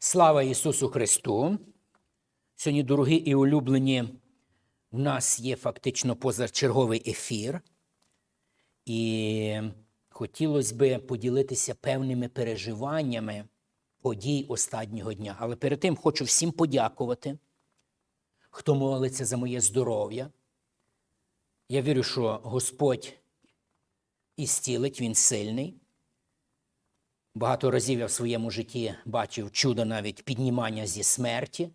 Слава Ісусу Христу! Сьогодні, дорогі і улюблені, в нас є фактично позачерговий ефір. І хотілося би поділитися певними переживаннями подій останнього дня. Але перед тим хочу всім подякувати, хто молиться за моє здоров'я. Я вірю, що Господь ісцілить, Він сильний. Багато разів я в своєму житті бачив чудо навіть піднімання зі смерті.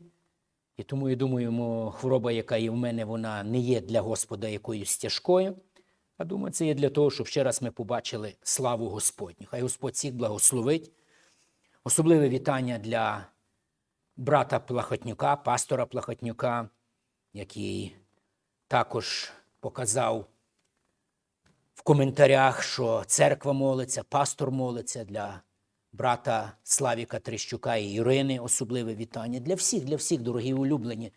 І тому я думаю, хвороба, яка є в мене, вона не є для Господа якоюсь тяжкою. А думаю, це є для того, щоб ще раз ми побачили славу Господню. Хай Господь всіх благословить. Особливе вітання для брата Плахотнюка, пастора Плахотнюка, який також показав в коментарях, що церква молиться, пастор молиться для брата Славіка Трещука і Ірини, особливе вітання. Для всіх, для всіх, дорогі улюблені.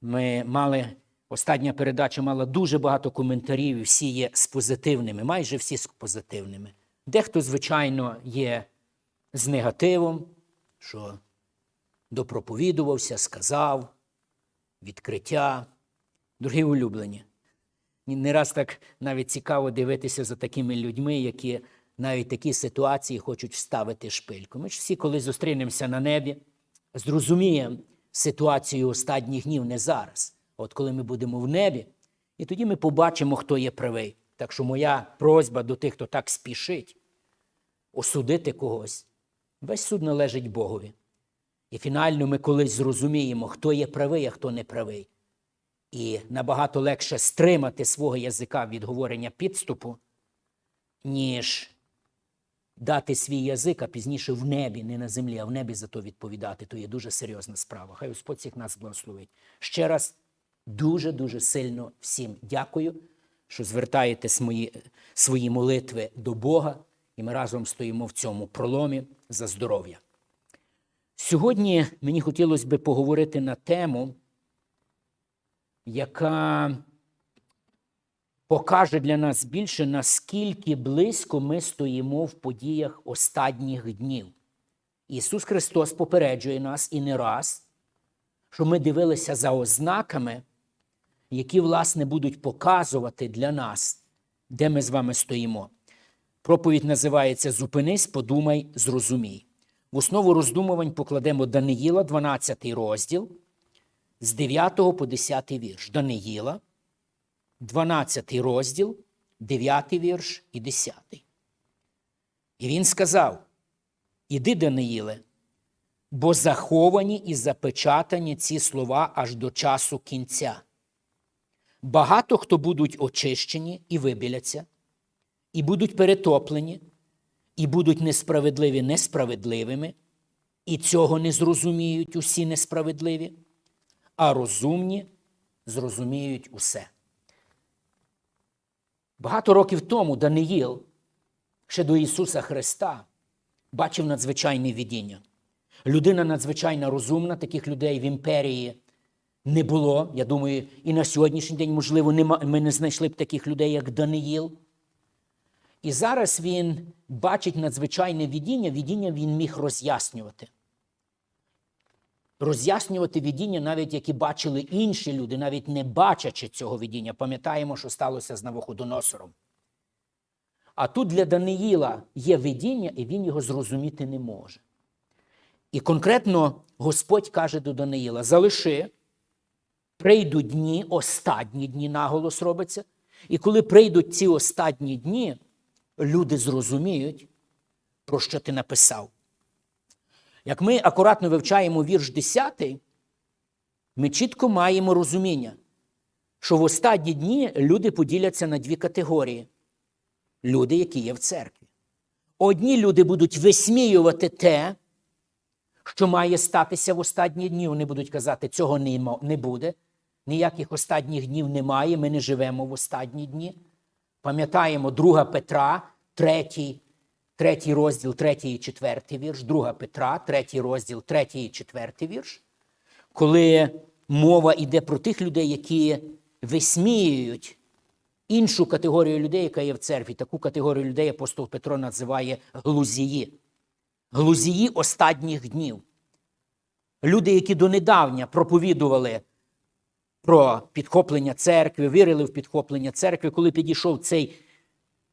Ми мали, остання передача мала дуже багато коментарів, і всі є з позитивними, майже всі з позитивними. Дехто, звичайно, є з негативом, що допроповідувався, сказав, відкриття. Дорогі улюблені. Не раз так навіть цікаво дивитися за такими людьми, які навіть такі ситуації хочуть вставити шпильку. Ми ж всі, коли зустрінемося на небі, зрозуміємо ситуацію останніх днів не зараз. От коли ми будемо в небі, і тоді ми побачимо, хто є правий. Так що моя просьба до тих, хто так спішить осудити когось, весь суд належить Богові. І фінально ми колись зрозуміємо, хто є правий, а хто не правий. І набагато легше стримати свого язика від говорення підступу, ніж дати свій язик, а пізніше в небі, не на землі, а в небі за то відповідати. То є дуже серйозна справа. Хай Господь всіх нас благословить. Ще раз дуже-дуже сильно всім дякую, що звертаєте свої, свої молитви до Бога, і ми разом стоїмо в цьому проломі за здоров'я. Сьогодні мені хотілося би поговорити на тему яка покаже для нас більше, наскільки близько ми стоїмо в подіях останніх днів. Ісус Христос попереджує нас і не раз, що ми дивилися за ознаками, які, власне, будуть показувати для нас, де ми з вами стоїмо. Проповідь називається Зупинись, подумай, зрозумій. В основу роздумувань покладемо Даниїла, 12 розділ з 9 по 10 вірш. Даниїла, 12 розділ, 9 вірш і 10. І він сказав: Іди, Даниїле, бо заховані і запечатані ці слова аж до часу кінця. Багато хто будуть очищені і вибіляться, і будуть перетоплені, і будуть несправедливі несправедливими, і цього не зрозуміють усі несправедливі а розумні зрозуміють усе. Багато років тому Даниїл, ще до Ісуса Христа, бачив надзвичайне видіння. Людина надзвичайно розумна, таких людей в імперії не було. Я думаю, і на сьогоднішній день, можливо, ми не знайшли б таких людей, як Даниїл. І зараз він бачить надзвичайне видіння, видіння він міг роз'яснювати роз'яснювати видіння, навіть які бачили інші люди, навіть не бачачи цього видіння. Пам'ятаємо, що сталося з Навуходоносором. А тут для Даниїла є видіння, і він його зрозуміти не може. І конкретно Господь каже до Даниїла: залиши, прийдуть дні, останні дні наголос робиться. І коли прийдуть ці останні дні, люди зрозуміють, про що ти написав. Як ми акуратно вивчаємо вірш 10, ми чітко маємо розуміння, що в останні дні люди поділяться на дві категорії: люди, які є в церкві. Одні люди будуть висміювати те, що має статися в останні дні. Вони будуть казати, цього не буде, ніяких останніх днів немає, ми не живемо в останні дні. Пам'ятаємо 2 Петра, 3 третій розділ, третій і четвертий вірш, друга Петра, третій розділ, третій і четвертий вірш, коли мова йде про тих людей, які висміюють іншу категорію людей, яка є в церкві. Таку категорію людей апостол Петро називає глузії. Глузії останніх днів. Люди, які донедавня проповідували про підхоплення церкви, вірили в підхоплення церкви, коли підійшов цей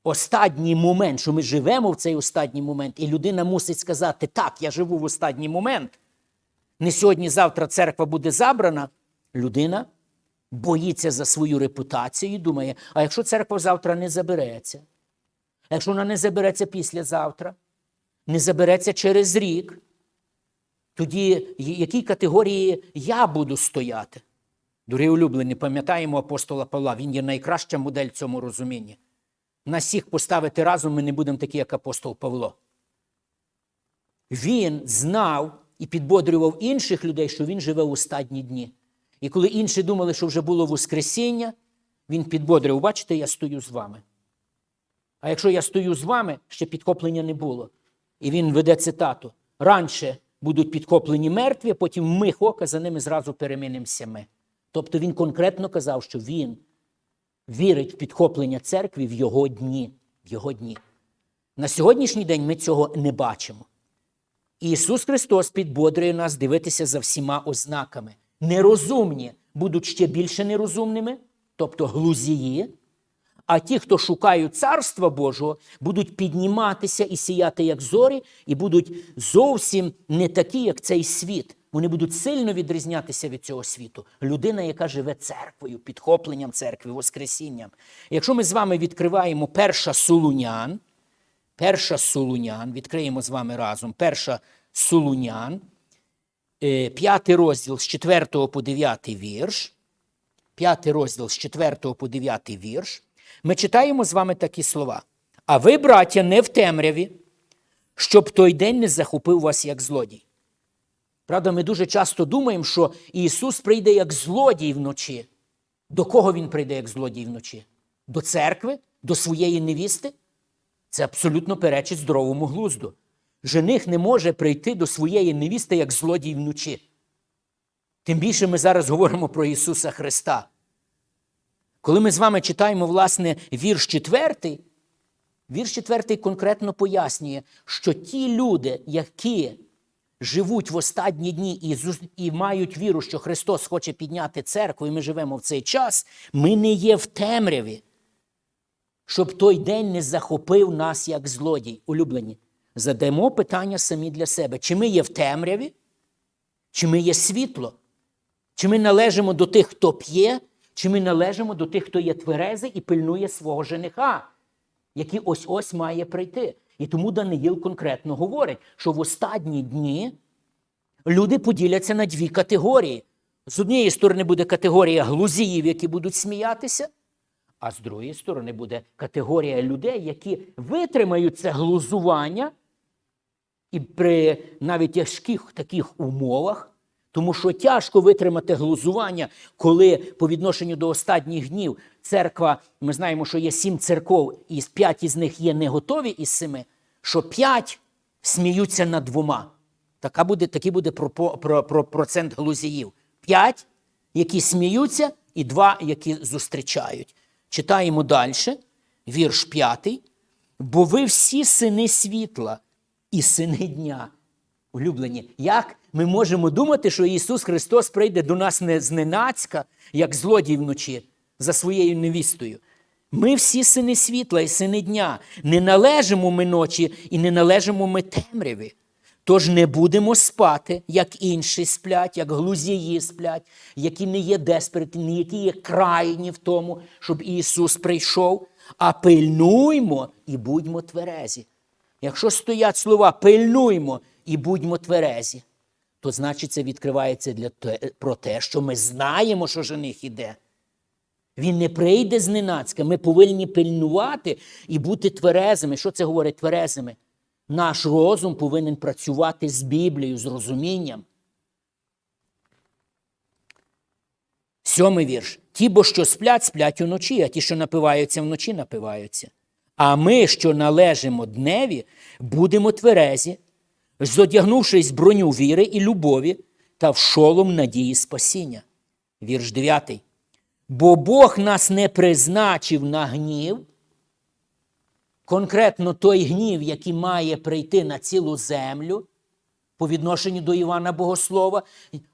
останній момент, що ми живемо в цей останній момент, і людина мусить сказати: так, я живу в останній момент. Не сьогодні, завтра церква буде забрана. Людина боїться за свою репутацію і думає: а якщо церква завтра не забереться, а якщо вона не забереться післязавтра, не забереться через рік, тоді якій категорії я буду стояти? Дорогі улюблені, пам'ятаємо апостола Павла, він є найкраща модель в цьому розумінні. Нас всіх поставити разом ми не будемо такі, як апостол Павло. Він знав і підбодрював інших людей, що він живе в останні дні. І коли інші думали, що вже було Воскресіння, він підбодрював, бачите, я стою з вами. А якщо я стою з вами, ще підхоплення не було. І він веде цитату: раніше будуть підхоплені мертві, потім мих ока за ними зразу перемінимося ми. Тобто він конкретно казав, що він вірить в підхоплення церкви в його дні. В його дні. На сьогоднішній день ми цього не бачимо. Ісус Христос підбодрює нас дивитися за всіма ознаками. Нерозумні будуть ще більше нерозумними, тобто глузії, а ті, хто шукають Царства Божого, будуть підніматися і сіяти, як зорі, і будуть зовсім не такі, як цей світ. Вони будуть сильно відрізнятися від цього світу. Людина, яка живе церквою, підхопленням церкви, Воскресінням. Якщо ми з вами відкриваємо перша Солунян, перша Солунян, відкриємо з вами разом перша Солунян, е, п'ятий розділ з 4 по 9 вірш, п'ятий розділ з 4 по 9 вірш, ми читаємо з вами такі слова. А ви, браття, не в темряві, щоб той день не захопив вас як злодій. Правда, ми дуже часто думаємо, що Ісус прийде як злодій вночі. До кого Він прийде як злодій вночі? До церкви, до своєї невісти? Це абсолютно перечить здоровому глузду. Жених не може прийти до своєї невісти як злодій вночі. Тим більше ми зараз говоримо про Ісуса Христа. Коли ми з вами читаємо, власне, вірш четвертий, вірш четвертий конкретно пояснює, що ті люди, які живуть в останні дні і, і мають віру, що Христос хоче підняти церкву, і ми живемо в цей час, ми не є в темряві, щоб той день не захопив нас як злодій. Улюблені, задамо питання самі для себе: чи ми є в темряві, чи ми є світло? Чи ми належимо до тих, хто п'є, чи ми належимо до тих, хто є тверезий і пильнує свого жениха, який ось ось має прийти. І тому Даниїл конкретно говорить, що в останні дні люди поділяться на дві категорії. З однієї сторони буде категорія глузіїв, які будуть сміятися, а з другої сторони буде категорія людей, які витримають це глузування і при навіть тяжких таких умовах, тому що тяжко витримати глузування, коли по відношенню до останніх днів церква, ми знаємо, що є сім церков, і п'ять із них є не готові із семи, що п'ять сміються над двома. Така буде, такий буде про, про, про процент глузіїв. П'ять, які сміються, і два, які зустрічають. Читаємо далі, вірш п'ятий. Бо ви всі сини світла і сини дня. Улюблені, як ми можемо думати, що Ісус Христос прийде до нас не зненацька, як злодій вночі, за своєю невістою? Ми всі сини світла і сини дня. Не належимо ми ночі і не належимо ми темряві. Тож не будемо спати, як інші сплять, як глузії сплять, які не є деспертні, які є крайні в тому, щоб Ісус прийшов, а пильнуймо і будьмо тверезі. Якщо стоять слова пильнуймо і будьмо тверезі, то значить це відкривається для те, про те, що ми знаємо, що жених іде. Він не прийде зненацька. Ми повинні пильнувати і бути тверезими. Що це говорить тверезими? Наш розум повинен працювати з Біблією, з розумінням. Сьомий вірш. Ті, бо що сплять, сплять уночі, а ті, що напиваються вночі, напиваються. А ми, що належимо дневі, будемо тверезі, зодягнувшись броню віри і любові та в шолом надії спасіння. Вірш 9. Бо Бог нас не призначив на гнів, конкретно той гнів, який має прийти на цілу землю, по відношенню до Івана Богослова,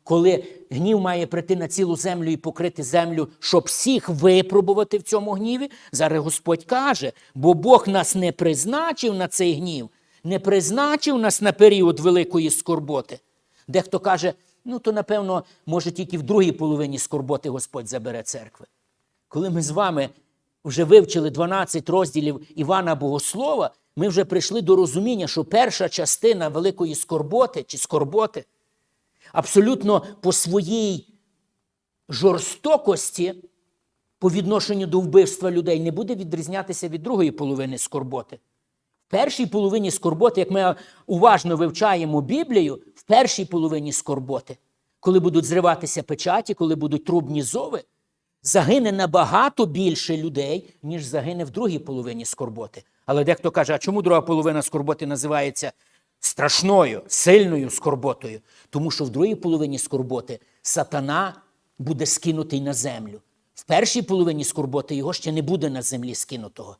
коли гнів має прийти на цілу землю і покрити землю, щоб всіх випробувати в цьому гніві. Зараз Господь каже, бо Бог нас не призначив на цей гнів, не призначив нас на період великої скорботи. Дехто каже, ну то напевно, може тільки в другій половині скорботи Господь забере церкви. Коли ми з вами вже вивчили 12 розділів Івана Богослова, ми вже прийшли до розуміння, що перша частина великої скорботи чи скорботи абсолютно по своїй жорстокості по відношенню до вбивства людей не буде відрізнятися від другої половини скорботи. Першій половині скорботи, як ми уважно вивчаємо Біблію, в першій половині скорботи, коли будуть зриватися печаті, коли будуть трубні зови, загине набагато більше людей, ніж загине в другій половині скорботи. Але дехто каже, а чому друга половина скорботи називається страшною, сильною скорботою? Тому що в другій половині скорботи сатана буде скинутий на землю. В першій половині скорботи його ще не буде на землі скинутого.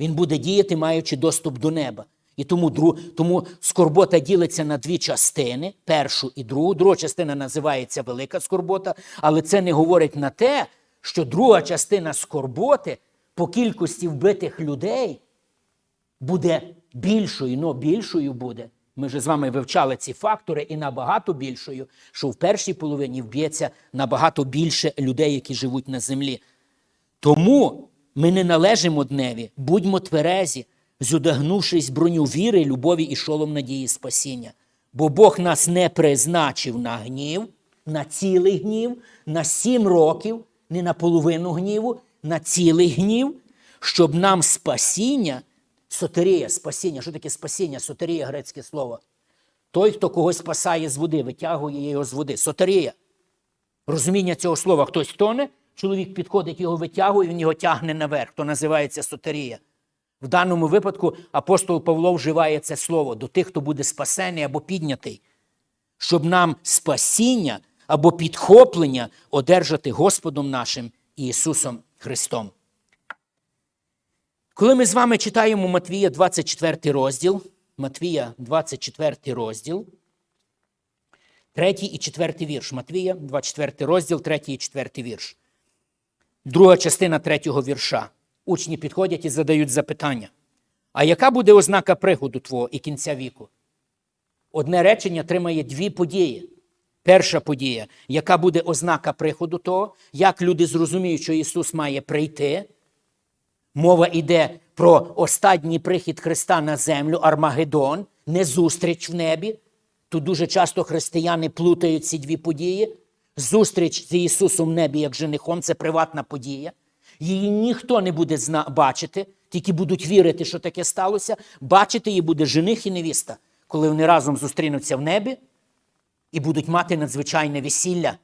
Він буде діяти, маючи доступ до неба. І тому, тому скорбота ділиться на дві частини: першу і другу. Друга частина називається велика скорбота, але це не говорить на те, що друга частина скорботи по кількості вбитих людей буде більшою, ну більшою буде. Ми вже з вами вивчали ці фактори і набагато більшою, що в першій половині вб'ється набагато більше людей, які живуть на землі. Тому ми не належимо дневі, будьмо тверезі, зодягнувшись броню віри, любові і шолом надії спасіння. Бо Бог нас не призначив на гнів, на цілий гнів, на сім років, не на половину гніву, на цілий гнів, щоб нам спасіння, сотерія, спасіння, що таке спасіння? Сотерія грецьке слово. Той, хто когось спасає з води, витягує його з води. Сотерія. Розуміння цього слова хтось тоне, чоловік підходить, його витягує, він його тягне наверх, то називається сотерія. В даному випадку апостол Павло вживає це слово до тих, хто буде спасений або піднятий, щоб нам спасіння або підхоплення одержати Господом нашим Ісусом Христом. Коли ми з вами читаємо Матвія 24 розділ, Матвія 24 розділ, третій і четвертий вірш. Матвія, 24 розділ, третій і четвертий вірш. Друга частина третього вірша. Учні підходять і задають запитання. А яка буде ознака приходу Твого і кінця віку? Одне речення тримає дві події. Перша подія, яка буде ознака приходу того, як люди зрозуміють, що Ісус має прийти. Мова йде про останній прихід Христа на землю, Армагеддон, не зустріч в небі. Тут дуже часто християни плутають ці дві події. Зустріч з Ісусом в небі як женихом це приватна подія. Її ніхто не буде бачити, тільки будуть вірити, що таке сталося. Бачити її буде жених і невіста, коли вони разом зустрінуться в небі і будуть мати надзвичайне весілля.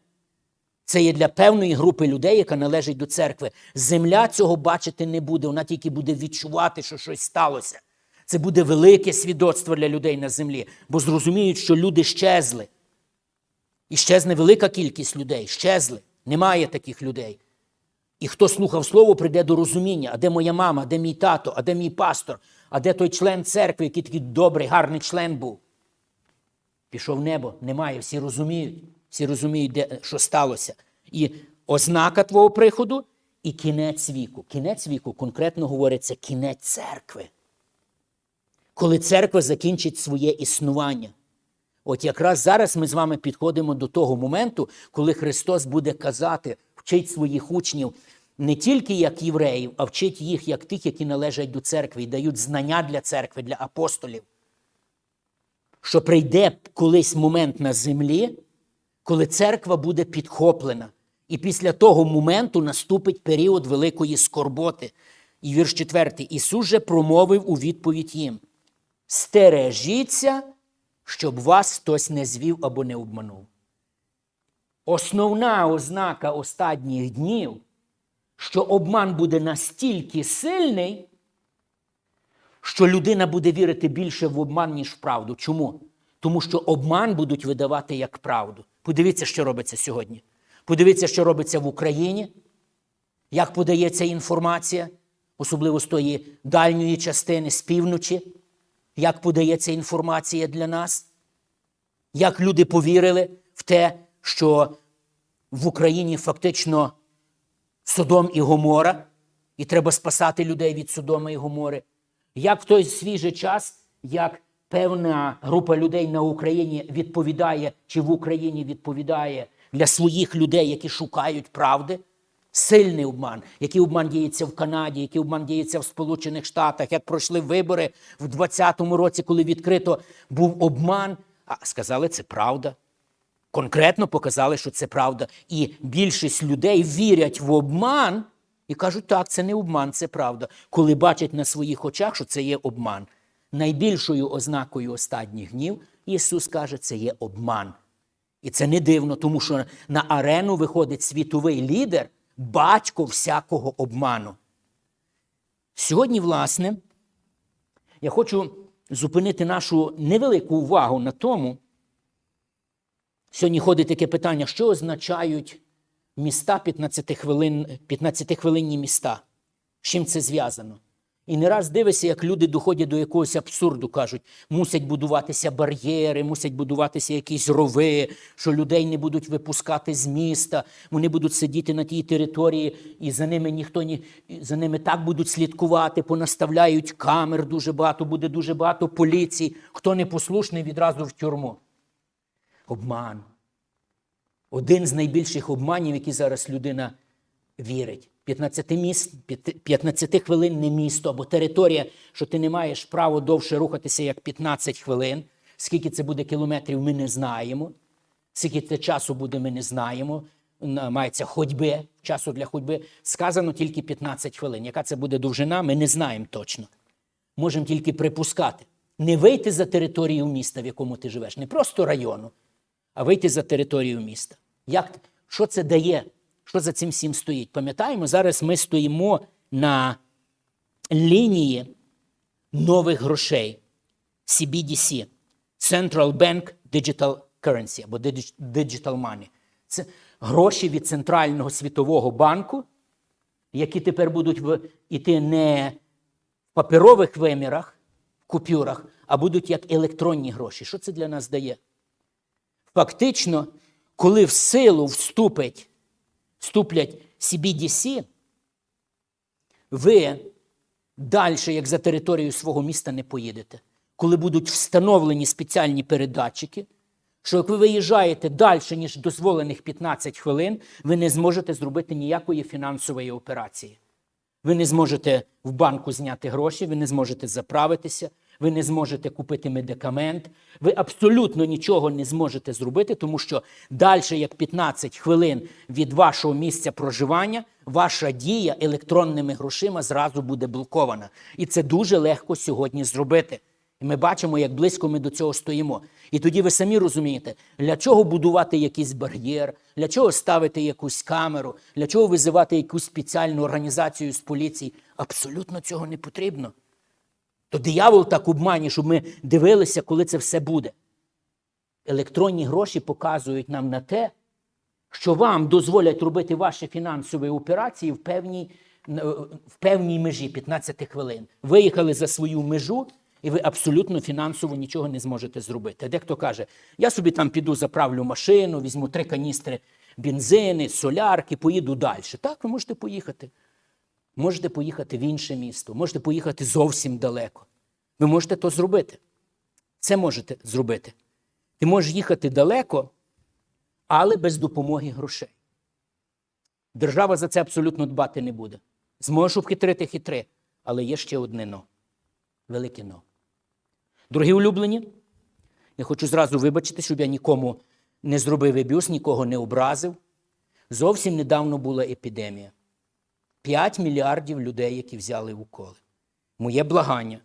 Це є для певної групи людей, яка належить до церкви. Земля цього бачити не буде, вона тільки буде відчувати, що щось сталося. Це буде велике свідоцтво для людей на землі, бо зрозуміють, що люди щезли. І щезне велика кількість людей, щезли. Немає таких людей. І хто слухав слово, прийде до розуміння, а де моя мама, а де мій тато, а де мій пастор, а де той член церкви, який такий добрий, гарний член був. Пішов небо, немає, всі розуміють, всі розуміють, де, що сталося. І ознака твого приходу і кінець віку. Кінець віку конкретно говориться кінець церкви. Коли церква закінчить своє існування. От якраз зараз ми з вами підходимо до того моменту, коли Христос буде казати, вчить своїх учнів не тільки як євреїв, а вчить їх як тих, які належать до церкви і дають знання для церкви, для апостолів що прийде колись момент на землі, коли церква буде підхоплена. І після того моменту наступить період великої скорботи. І вірш четвертий. Ісус же промовив у відповідь їм: Стережіться, щоб вас хтось не звів або не обманув. Основна ознака останніх днів, що обман буде настільки сильний, що людина буде вірити більше в обман, ніж в правду. Чому? Тому що обман будуть видавати як правду. Подивіться, що робиться сьогодні. Подивіться, що робиться в Україні, як подається інформація, особливо з тої дальньої частини, з півночі, як подається інформація для нас. Як люди повірили в те, що в Україні фактично Содом і Гомора, і треба спасати людей від Содома і Гомори. Як в той свіжий час, як певна група людей на Україні відповідає, чи в Україні відповідає для своїх людей, які шукають правди, сильний обман, який обман діється в Канаді, який обман діється в Сполучених Штатах, як пройшли вибори в 2020 році, коли відкрито був обман, а сказали, це правда. Конкретно показали, що це правда. І більшість людей вірять в обман і кажуть, так, це не обман, це правда. Коли бачать на своїх очах, що це є обман. Найбільшою ознакою останніх днів Ісус каже, це є обман. І це не дивно, тому що на арену виходить світовий лідер, батько всякого обману. Сьогодні, власне, я хочу зупинити нашу невелику увагу на тому, Сьогодні ходить таке питання, що означають міста 15 хвилин, 15-хвилинні міста? З чим це зв'язано? І не раз дивишся, як люди доходять до якогось абсурду, кажуть, мусять будуватися бар'єри, мусять будуватися якісь рови, що людей не будуть випускати з міста, вони будуть сидіти на тій території, і за ними ніхто ні, за ними так будуть слідкувати, понаставляють камер дуже багато, буде дуже багато поліції. Хто не послушний, відразу в тюрму. Обман. Один з найбільших обманів, які зараз людина вірить. 15 міст, 15 хвилинне місто або територія, що ти не маєш права довше рухатися, як 15 хвилин. Скільки це буде кілометрів, ми не знаємо. Скільки це часу буде, ми не знаємо. Мається ходьби, часу для ходьби. Сказано тільки 15 хвилин. Яка це буде довжина, ми не знаємо точно. Можемо тільки припускати. Не вийти за територію міста, в якому ти живеш, не просто району, а вийти за територію міста. Як, що це дає? Що за цим всім стоїть? Пам'ятаємо, зараз ми стоїмо на лінії нових грошей CBDC Central Bank Digital Currency або Digital Money. Це гроші від Центрального світового банку, які тепер будуть іти не в паперових вимірах, в купюрах, а будуть як електронні гроші. Що це для нас дає? Фактично, коли в силу вступить, вступлять CBDC, ви далі, як за територією свого міста, не поїдете. Коли будуть встановлені спеціальні передатчики, що як ви виїжджаєте далі, ніж дозволених 15 хвилин, ви не зможете зробити ніякої фінансової операції. Ви не зможете в банку зняти гроші, ви не зможете заправитися, ви не зможете купити медикамент, ви абсолютно нічого не зможете зробити, тому що далі, як 15 хвилин від вашого місця проживання, ваша дія електронними грошима зразу буде блокована. І це дуже легко сьогодні зробити. І ми бачимо, як близько ми до цього стоїмо. І тоді ви самі розумієте, для чого будувати якийсь бар'єр, для чого ставити якусь камеру, для чого визивати якусь спеціальну організацію з поліції. Абсолютно цього не потрібно. То диявол так обманює, щоб ми дивилися, коли це все буде. Електронні гроші показують нам на те, що вам дозволять робити ваші фінансові операції в певній, в певній межі 15 хвилин. Виїхали за свою межу, і ви абсолютно фінансово нічого не зможете зробити. Дехто каже, я собі там піду заправлю машину, візьму три каністри бензини, солярки, поїду далі. Так, ви можете поїхати. Можете поїхати в інше місто, можете поїхати зовсім далеко. Ви можете то зробити. Це можете зробити. Ти можеш їхати далеко, але без допомоги грошей. Держава за це абсолютно дбати не буде. Зможеш обхитрити хитри, але є ще одне но. Велике но. Дорогі улюблені, я хочу зразу вибачити, щоб я нікому не зробив ебюз, нікого не образив. Зовсім недавно була епідемія. 5 мільярдів людей, які взяли уколи. Моє благання,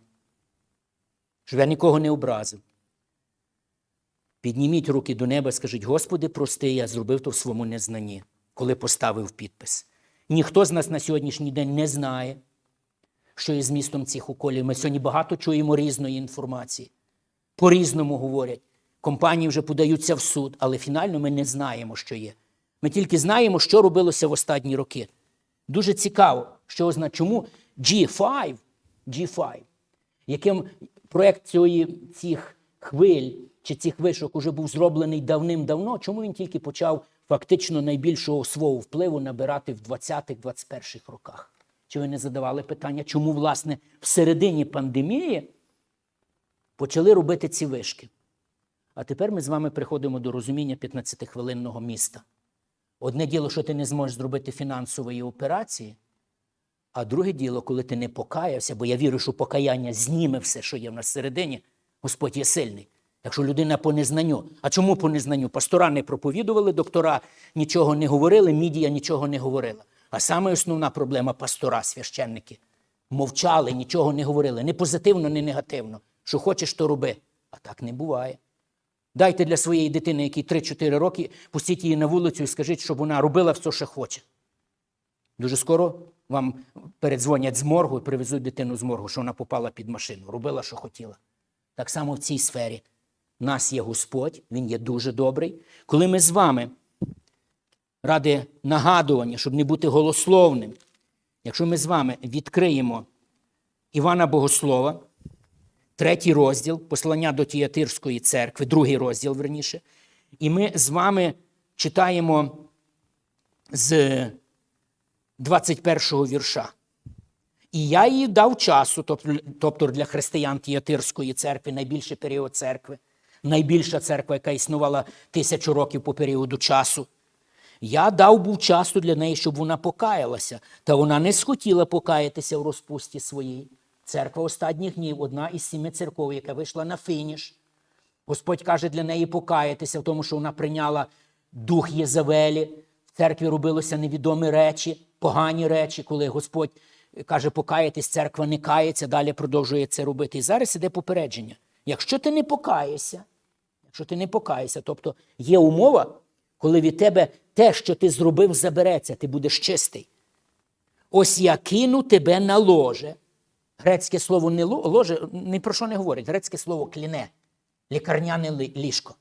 щоб я нікого не образив. Підніміть руки до неба, скажіть, Господи, прости, я зробив то в своєму незнанні, коли поставив підпис. Ніхто з нас на сьогоднішній день не знає, що є змістом цих уколів. Ми сьогодні багато чуємо різної інформації. По-різному говорять. Компанії вже подаються в суд, але фінально ми не знаємо, що є. Ми тільки знаємо, що робилося в останні роки. Дуже цікаво, що означає, чому G5, G5, яким проект цієї, цих хвиль чи цих вишок уже був зроблений давним-давно, чому він тільки почав фактично найбільшого свого впливу набирати в 20-21 роках? Чи ви не задавали питання, чому, власне, в середині пандемії почали робити ці вишки? А тепер ми з вами приходимо до розуміння 15-хвилинного міста. Одне діло, що ти не зможеш зробити фінансової операції, а друге діло, коли ти не покаявся, бо я вірю, що покаяння зніме все, що є в нас всередині, Господь є сильний. Якщо людина по незнанню. А чому по незнанню? Пастора не проповідували, доктора нічого не говорили, мідія нічого не говорила. А саме основна проблема пастора, священники. Мовчали, нічого не говорили. Не позитивно, не негативно. Що хочеш, то роби. А так не буває. Дайте для своєї дитини, якій 3-4 роки, пустіть її на вулицю і скажіть, щоб вона робила все, що хоче. Дуже скоро вам передзвонять з моргу і привезуть дитину з моргу, що вона попала під машину, робила, що хотіла. Так само в цій сфері. Нас є Господь, Він є дуже добрий. Коли ми з вами ради нагадування, щоб не бути голословним, якщо ми з вами відкриємо Івана Богослова, третій розділ, послання до Тіатирської церкви, другий розділ, верніше, і ми з вами читаємо з 21 го вірша. І я їй дав часу, тобто, для християн Тіатирської церкви, найбільший період церкви, найбільша церква, яка існувала тисячу років по періоду часу. Я дав був часу для неї, щоб вона покаялася, та вона не схотіла покаятися в розпусті своїй. Церква останніх днів, одна із сіми церков, яка вийшла на фініш. Господь каже для неї покаятися в тому, що вона прийняла дух Єзавелі. В церкві робилося невідомі речі, погані речі, коли Господь каже покаятись, церква не кається, далі продовжує це робити. І зараз іде попередження. Якщо ти не покаєшся, якщо ти не покаєшся, тобто є умова, коли від тебе те, що ти зробив, забереться, ти будеш чистий. Ось я кину тебе на ложе. Грецьке слово не ложе ні про що не говорить. Грецьке слово кліне, лікарняне ліжко.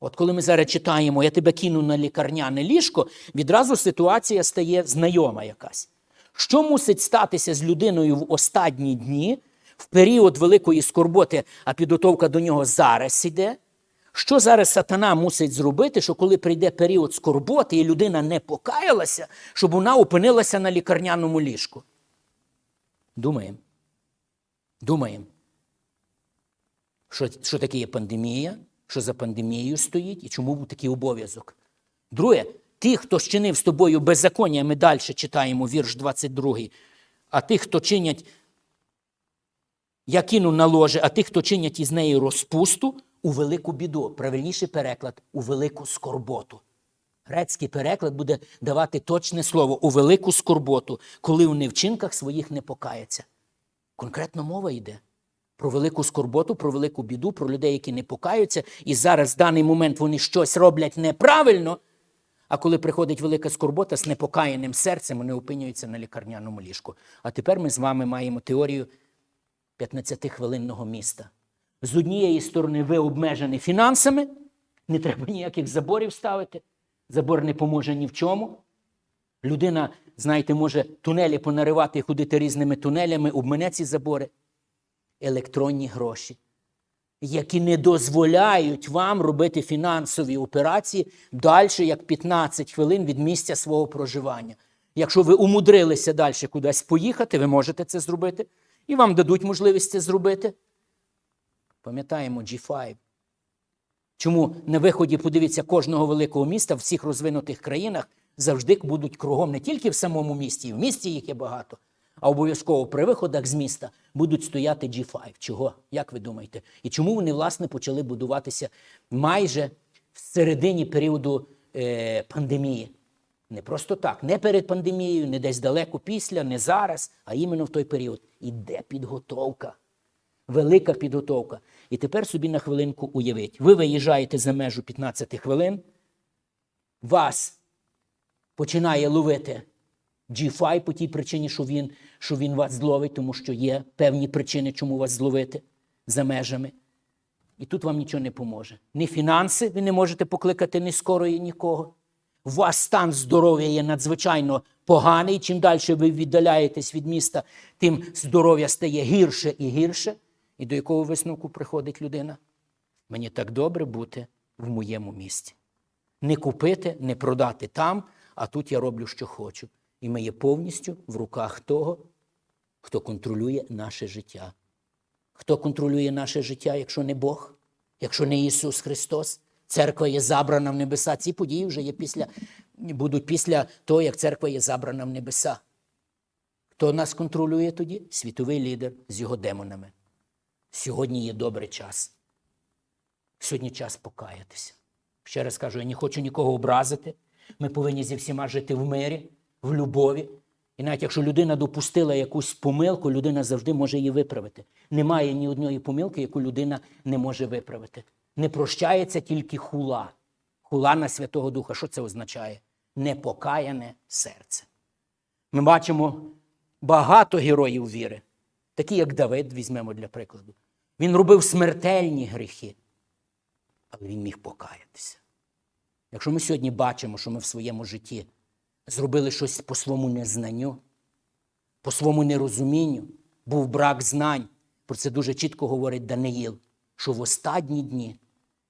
От коли ми зараз читаємо, я тебе кину на лікарняне ліжко, відразу ситуація стає знайома якась. Що мусить статися з людиною в останні дні, в період великої скорботи, а підготовка до нього зараз іде? Що зараз сатана мусить зробити, що коли прийде період скорботи і людина не покаялася, щоб вона опинилася на лікарняному ліжку? Думаємо. Думаємо, що, що таке є пандемія, що за пандемією стоїть і чому був такий обов'язок. Друге, ті, хто щинив з тобою беззаконня, ми далі читаємо вірш 22. А тих, хто чинять, я кину на ложе, а тих, хто чинять із неї розпусту, у велику біду. Правильніший переклад у велику скорботу. Грецький переклад буде давати точне слово у велику скорботу, коли вони в чинках своїх не покаяться. Конкретно мова йде про велику скорботу, про велику біду, про людей, які не покаються, і зараз в даний момент вони щось роблять неправильно. А коли приходить велика скорбота з непокаяним серцем, вони опинюються на лікарняному ліжку. А тепер ми з вами маємо теорію 15-хвилинного міста. З однієї сторони, ви обмежені фінансами, не треба ніяких заборів ставити. Забор не поможе ні в чому. Людина, знаєте, може тунелі понаривати і ходити різними тунелями, обмене ці забори. Електронні гроші, які не дозволяють вам робити фінансові операції далі, як 15 хвилин від місця свого проживання. Якщо ви умудрилися далі кудись поїхати, ви можете це зробити, і вам дадуть можливість це зробити. Пам'ятаємо G5. Чому на виході, подивіться, кожного великого міста в всіх розвинутих країнах завжди будуть кругом не тільки в самому місті, і в місті їх є багато, а обов'язково при виходах з міста будуть стояти G5. Чого? Як ви думаєте? І чому вони, власне, почали будуватися майже в середині періоду е, пандемії? Не просто так, не перед пандемією, не десь далеко після, не зараз, а іменно в той період. Іде підготовка велика підготовка. І тепер собі на хвилинку уявіть. Ви виїжджаєте за межу 15 хвилин, вас починає ловити G5 по тій причині, що він, що він вас зловить, тому що є певні причини, чому вас зловити за межами. І тут вам нічого не поможе. Ні фінанси, ви не можете покликати ні скорої нікого. У вас стан здоров'я є надзвичайно поганий. Чим далі ви віддаляєтесь від міста, тим здоров'я стає гірше і гірше. І до якого висновку приходить людина? Мені так добре бути в моєму місті. Не купити, не продати там, а тут я роблю, що хочу. І ми є повністю в руках того, хто контролює наше життя. Хто контролює наше життя, якщо не Бог, якщо не Ісус Христос? Церква є забрана в небеса. Ці події вже є після, будуть після того, як церква є забрана в небеса. Хто нас контролює тоді? Світовий лідер з його демонами. Сьогодні є добрий час. Сьогодні час покаятися. Ще раз кажу, я не хочу нікого образити. Ми повинні зі всіма жити в мирі, в любові. І навіть якщо людина допустила якусь помилку, людина завжди може її виправити. Немає ні одної помилки, яку людина не може виправити. Не прощається тільки хула. Хула на Святого Духа. Що це означає? Непокаяне серце. Ми бачимо багато героїв віри, такі як Давид, візьмемо для прикладу. Він робив смертельні гріхи, але він міг покаятися. Якщо ми сьогодні бачимо, що ми в своєму житті зробили щось по своєму незнанню, по своєму нерозумінню, був брак знань, про це дуже чітко говорить Даниїл, що в останні дні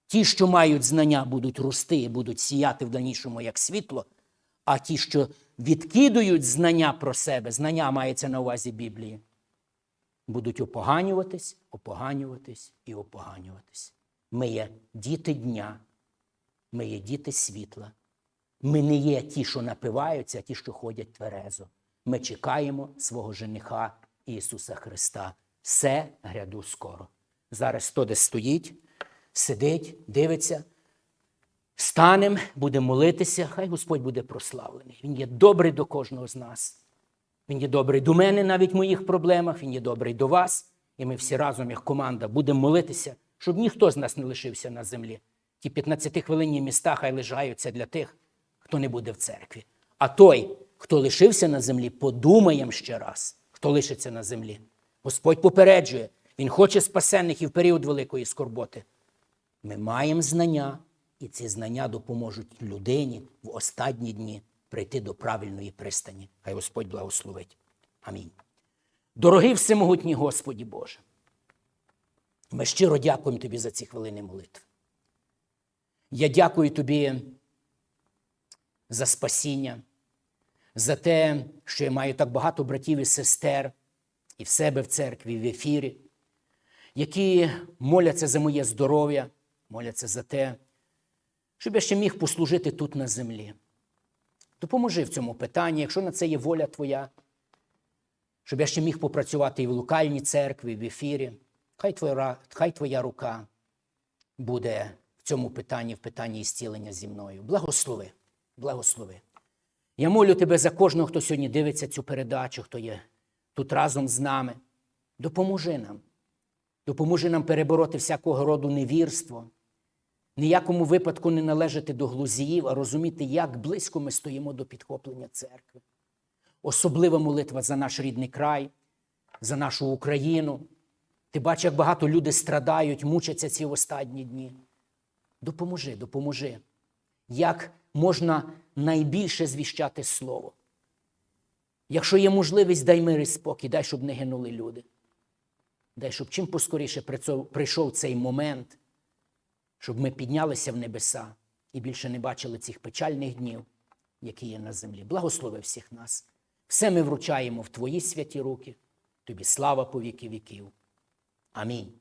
ті, що мають знання, будуть рости і будуть сіяти в дальнішому як світло, а ті, що відкидують знання про себе, знання мається на увазі Біблії, будуть опоганюватись, опоганюватись і опоганюватись. Ми є діти дня, ми є діти світла. Ми не є ті, що напиваються, а ті, що ходять тверезо. Ми чекаємо свого жениха Ісуса Христа. Все гряду скоро. Зараз хто десь стоїть, сидить, дивиться. Станем, будемо молитися, хай Господь буде прославлений. Він є добрий до кожного з нас. Він є добрий до мене навіть в моїх проблемах, він є добрий до вас. І ми всі разом, як команда, будемо молитися, щоб ніхто з нас не лишився на землі. Ті 15-хвилинні міста хай лежаються для тих, хто не буде в церкві. А той, хто лишився на землі, подумаємо ще раз, хто лишиться на землі. Господь попереджує, Він хоче спасенних і в період великої скорботи. Ми маємо знання, і ці знання допоможуть людині в останні дні прийти до правильної пристані. Хай Господь благословить. Амінь. Дорогий всемогутній Господі Боже, ми щиро дякуємо Тобі за ці хвилини молитви. Я дякую Тобі за спасіння, за те, що я маю так багато братів і сестер і в себе в церкві, в ефірі, які моляться за моє здоров'я, моляться за те, щоб я ще міг послужити тут на землі. Допоможи в цьому питанні, якщо на це є воля Твоя, щоб я ще міг попрацювати і в локальній церкві, і в ефірі. Хай твоя, хай твоя рука буде цьому питанні, в питанні ісцілення зі мною. Благослови, благослови. Я молю тебе за кожного, хто сьогодні дивиться цю передачу, хто є тут разом з нами. Допоможи нам. Допоможи нам перебороти всякого роду невірство, ніякому випадку не належати до глузіїв, а розуміти, як близько ми стоїмо до підхоплення церкви. Особлива молитва за наш рідний край, за нашу Україну. Ти бачиш, як багато людей страдають, мучаться ці останні дні. Допоможи, допоможи, як можна найбільше звіщати слово. Якщо є можливість, дай мир і спокій, дай, щоб не гинули люди. Дай, щоб чим поскоріше прийшов цей момент, щоб ми піднялися в небеса і більше не бачили цих печальних днів, які є на землі. Благослови всіх нас. Все ми вручаємо в Твої святі руки. Тобі слава по віки віків. Амінь.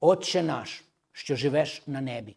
Отче наш, що живеш на небі,